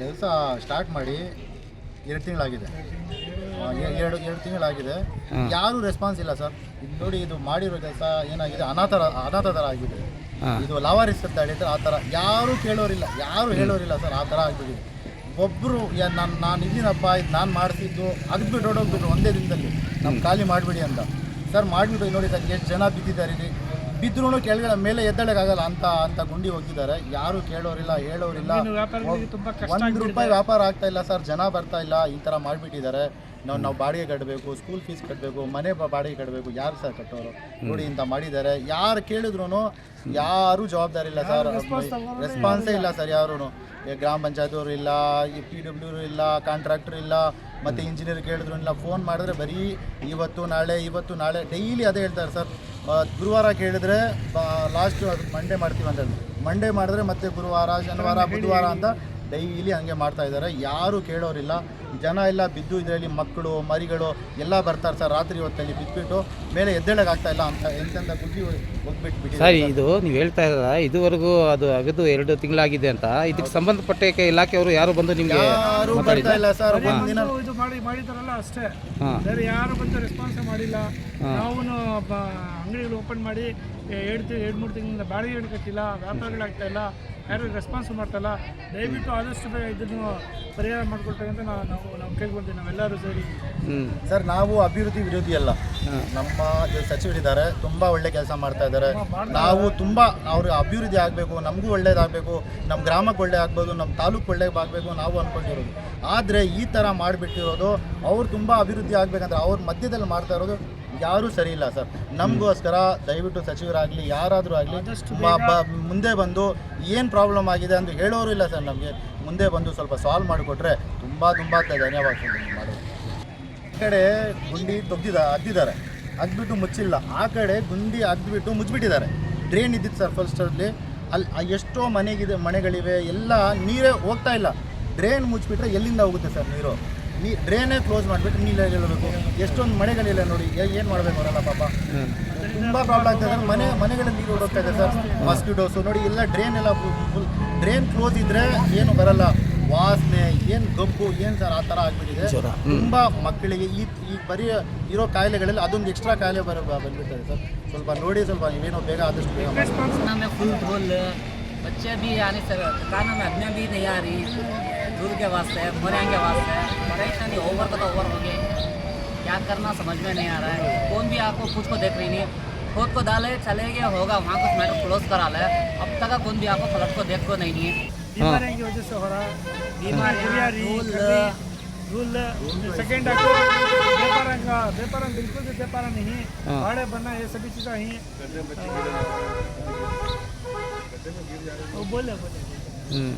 ಕೆಲಸ ಸ್ಟಾರ್ಟ್ ಮಾಡಿ ಎರಡು ತಿಂಗಳಾಗಿದೆ. ಎರಡು ಎರಡು ತಿಂಗಳಾಗಿದೆ. ಯಾರೂ ರೆಸ್ಪಾನ್ಸ್ ಇಲ್ಲ ಸರ್ ಇದು ನೋಡಿ ಇದು ಮಾಡಿರೋ ಕೆಲಸ ಏನಾಗಿದೆ? ಅನಾಥ ಅನಾಥ ಥರ ಆಗಿದೆ ಇದು ಲವಾರಿಸ್ ಅಂತ ಹೇಳಿದ್ರೆ ಆ ಥರ ಯಾರೂ ಕೇಳೋರಿಲ್ಲ. ಯಾರು ಹೇಳೋರಿಲ್ಲ ಸರ್ ಆ ಥರ ಆಗ್ಬಿಟ್ಟಿದೆ. ಒಬ್ಬರು ನಾನು ನಾನು ಇದ್ದೀನಪ್ಪ ಇದು ನಾನು ಮಾಡಿಸಿದ್ದು ಅದು ಬಿಟ್ಟು ಹೊಡೋಗ್ಬಿಟ್ರು ಒಂದೇ ದಿನದಲ್ಲಿ. ನಮ್ಮ ಖಾಲಿ ಮಾಡಿಬಿಡಿ ಅಂತ. ಸರ್ ಮಾಡಿಬಿಟ್ಟು ನೋಡಿ ಸರ್ ಎಷ್ಟು ಜನ ಬಿದ್ದಿದ್ದಾರೆ ಇಲ್ಲಿ? ಬಿದ್ರೂ ಕೆಳಗಡೆ ಮೇಲೆ ಎದ್ದಳಕ್ಕಾಗಲ್ಲ ಅಂತ ಅಂತ ಗುಂಡಿ ಹೋಗಿದ್ದಾರೆ. ಯಾರು ಕೇಳೋರಿಲ್ಲ ಹೇಳೋರಿಲ್ಲ. ಒಂದು ರೂಪಾಯಿ ವ್ಯಾಪಾರ ಆಗ್ತಾ ಇಲ್ಲ ಸರ್. ಜನ ಬರ್ತಾ ಇಲ್ಲ ಈ ಥರ ಮಾಡಿಬಿಟ್ಟಿದ್ದಾರೆ. ನಾವು ನಾವು ಬಾಡಿಗೆ ಕಟ್ಟಬೇಕು ಸ್ಕೂಲ್ ಫೀಸ್ ಕಟ್ಟಬೇಕು ಮನೆ ಬಾಡಿಗೆ ಕಟ್ಟಬೇಕು ಯಾರು ಸರ್ ಕಟ್ಟೋರು? ನೋಡಿ ಇಂಥ ಮಾಡಿದ್ದಾರೆ. ಯಾರು ಕೇಳಿದ್ರು ಯಾರೂ ಜವಾಬ್ದಾರಿ ಇಲ್ಲ ಸರ್. ರೆಸ್ಪಾನ್ಸೇ ಇಲ್ಲ. ಸರ್ ಯಾರು ಗ್ರಾಮ ಪಂಚಾಯತ್ ಅವರು ಇಲ್ಲ ಪಿ ಡಬ್ಲ್ಯೂ ಇಲ್ಲ ಕಾಂಟ್ರಾಕ್ಟರ್ ಇಲ್ಲ ಮತ್ತು ಇಂಜಿನಿಯರ್ ಕೇಳಿದ್ರು ಇಲ್ಲ ಫೋನ್ ಮಾಡಿದ್ರೆ ಬರೀ ಇವತ್ತು ನಾಳೆ ಇವತ್ತು ನಾಳೆ ಡೈಲಿ ಅದೇ ಹೇಳ್ತಾರೆ ಸರ್. ಗುರುವಾರ ಕೇಳಿದ್ರೆ ಲಾಸ್ಟ್ ಮಂಡೇ ಮಾಡ್ತೀವಿ ಅಂತ ಹೇಳಿ. ಮಂಡೇ ಮಾಡಿದ್ರೆ ಮತ್ತೆ ಗುರುವಾರ ಶನಿವಾರ ಬುಧವಾರ ಅಂತ ಡೈಲಿ ಹಂಗೆ ಮಾಡ್ತಾ ಇದ್ದಾರೆ. ಯಾರು ಕೇಳೋರಿಲ್ಲ. ಜನ ಎಲ್ಲ ಬಿದ್ದು ಇದರಲ್ಲಿ ಮಕ್ಕಳು ಮರಿಗಳು ಎಲ್ಲ ಬರ್ತಾರೆ ಸರ್ ರಾತ್ರಿ ಹೊತ್ತಲ್ಲಿ ಬಿದ್ದುಬಿಟ್ಟು ಮೇಲೆ ಎದ್ದೇಳಕ್ಕೆ ಆಗ್ತಾ ಇಲ್ಲ ಅಂತ ಎಂತೆಂಥ ಬುದ್ಧಿ ಹೋಗ್ಬಿಟ್ಟು ಸರ್ ಇದು ನೀವು ಹೇಳ್ತಾ ಇದ್ದೀರಾ ಇದುವರೆಗೂ ಅದು ಅಗದು ಎರಡು ತಿಂಗಳಾಗಿದೆ ಅಂತ. ಇದಕ್ಕೆ ಸಂಬಂಧಪಟ್ಟ ಇಲಾಖೆಯವರು ಯಾರು ಬಂದು ನಿಮಗೆ ಯಾರು ಬರ್ತಾ ಇಲ್ಲ ಸರ್ ಒಂದಿನ ಇದು ಮಾಡಿ ಮಾಡಿದಾರಲ್ಲ ಅಷ್ಟೇ. ಸರ್ ಯಾರು ಬಂದು ರೆಸ್ಪಾನ್ಸ್ ಮಾಡಿಲ್ಲ. ನಾವು ಅಂಗಡಿಗಳು ಓಪನ್ ಮಾಡಿ ಎರಡು ಎರಡು ಮೂರು ತಿಂಗಳಿಂದ ಬಾಡಿಗೆ ಕಟ್ಟಿಲ್ಲ ವ್ಯಾಪಾರಗಳಾಗ್ತಾ ಇಲ್ಲ ಯಾರು ರೆಸ್ಪಾನ್ಸ್ ಮಾಡ್ತಾಯಿಲ್ಲ ದಯವಿಟ್ಟು ಆದಷ್ಟು ಬೇಗ ಇದನ್ನು ಪರಿಹಾರ ಮಾಡಿಕೊಡ್ತೇವೆ ಅಂತ ನಾವು ನಾವು ನಾವು ಕೇಳ್ಕೊಳ್ತೀವಿ ನಾವೆಲ್ಲರೂ ಸೇರಿ. ಸರ್ ನಾವು ಅಭಿವೃದ್ಧಿ ವಿರೋಧಿ ಅಲ್ಲ. ನಮ್ಮ ಸಚಿವರಿದ್ದಾರೆ ತುಂಬ ಒಳ್ಳೆ ಕೆಲಸ ಮಾಡ್ತಾ ಇದ್ದಾರೆ. ನಾವು ತುಂಬ ಅವ್ರಿಗೆ ಅಭಿವೃದ್ಧಿ ಆಗಬೇಕು ನಮಗೂ ಒಳ್ಳೇದಾಗಬೇಕು ನಮ್ಮ ಗ್ರಾಮಕ್ಕೆ ಒಳ್ಳೆ ಆಗ್ಬೋದು ನಮ್ಮ ತಾಲೂಕು ಒಳ್ಳೆ ಆಗಬೇಕು ನಾವು ಅಂದ್ಕೊಂಡಿರೋದು ಆದರೆ ಈ ಥರ ಮಾಡಿಬಿಟ್ಟಿರೋದು ಅವ್ರು ತುಂಬ ಅಭಿವೃದ್ಧಿ ಆಗಬೇಕಂದ್ರೆ ಅವ್ರ ಮಧ್ಯದಲ್ಲಿ ಮಾಡ್ತಾ ಇರೋದು ಯಾರೂ ಸರಿ ಇಲ್ಲ ಸರ್. ನಮಗೋಸ್ಕರ ದಯವಿಟ್ಟು ಸಚಿವರಾಗಲಿ ಯಾರಾದರೂ ಆಗಲಿ ಮುಂದೆ ಬಂದು ಏನು ಪ್ರಾಬ್ಲಮ್ ಆಗಿದೆ ಅಂತ ಹೇಳೋರು ಇಲ್ಲ ಸರ್ ನಮಗೆ. ಮುಂದೆ ಬಂದು ಸ್ವಲ್ಪ ಸಾಲ್ವ್ ಮಾಡಿಕೊಟ್ರೆ ತುಂಬ ತುಂಬ ಧನ್ಯವಾದಗಳು ಮಾಡೋದು. ಈ ಕಡೆ ಗುಂಡಿ ತೊಗ್ದಿದ ಅದ್ದಿದ್ದಾರೆ ಅದ್ಬಿಟ್ಟು ಮುಚ್ಚಿಲ್ಲ. ಆ ಕಡೆ ಗುಂಡಿ ಅದ್ಬಿಟ್ಟು ಮುಚ್ಚಿಬಿಟ್ಟಿದ್ದಾರೆ ಡ್ರೈನ್ ಇದ್ದಿತ್ತು ಸರ್ ಫಸ್ಟಲ್ಲಿ ಅಲ್ಲಿ. ಎಷ್ಟೋ ಮನೆಗಿದೆ ಮನೆಗಳಿವೆ ಎಲ್ಲ ನೀರೇ ಹೋಗ್ತಾ ಇಲ್ಲ. ಡ್ರೈನ್ ಮುಚ್ಚಿಬಿಟ್ರೆ ಎಲ್ಲಿಂದ ಹೋಗುತ್ತೆ ಸರ್ ನೀರು? ನೀ ಡ್ರೈನೇ ಕ್ಲೋಸ್ ಮಾಡಿಬಿಟ್ಟು ನೀರು ಹೇಳಬೇಕು ಎಷ್ಟೊಂದು ಮನೆಗಳಿಲ್ಲ ನೋಡಿ. ಏನು ಮಾಡಬೇಕು ಅವರಲ್ಲ ಪಾಪ. ತುಂಬ ಪ್ರಾಬ್ಲಮ್ ಆಗ್ತದೆ ಮನೆ ಮನೆಗಳಲ್ಲಿ ನೀರು ಓಡೋಗ್ತಾ ಇದೆ ಸರ್. ಮಾಸ್ಕಿಟೋಸು ನೋಡಿ ಎಲ್ಲ ಡ್ರೈನ್ ಎಲ್ಲ ಫುಲ್ ಡ್ರೈನ್ ಕ್ಲೋಸ್ ಇದ್ದರೆ ಏನು ಬರಲ್ಲ. ವಾಸನೆ ಏನು ಗಬ್ಬು ಏನು ಸರ್ ಆ ಥರ ಆಗಿಬಿಟ್ಟಿದೆ. ತುಂಬ ಮಕ್ಕಳಿಗೆ ಈ ಈ ಬರೀ ಇರೋ ಕಾಯಿಲೆಗಳಲ್ಲಿ ಅದೊಂದು ಎಕ್ಸ್ಟ್ರಾ ಕಾಯಿಲೆ ಬರ ಬಂದ್ಬಿಡ್ತದೆ ಸರ್. ಸ್ವಲ್ಪ ನೋಡಿ ಸ್ವಲ್ಪ ಏನೋ ಬೇಗ ಆದಷ್ಟು ಬೇಗ ಫುಲ್ ಬಚ್ಚೆ ಬಿ ಆನೆ ಸರ್ ಕಾನೂನು ಅಜ್ಞಾ ಬಿ ತಯಾರಿ दूध के वास्ते मोरियाँ के वास्ते परेशानी ओवर का तो ओवर हो गए क्या करना समझ में नहीं आ रहा है। कौन भी आपको खुद को देख रही नहीं खुद को डाले चले गए होगा वहाँ कुछ मैटर क्लोज करा ले। अब तक कौन भी आपको फ्लड को देख को नहीं है। बीमारियों की वजह से हो रहा है। बीमारियाँ, व्यापार नहीं हाँ। ये सभी चीज़ें ही। वो बोले बोले। ಹ್ಞೂ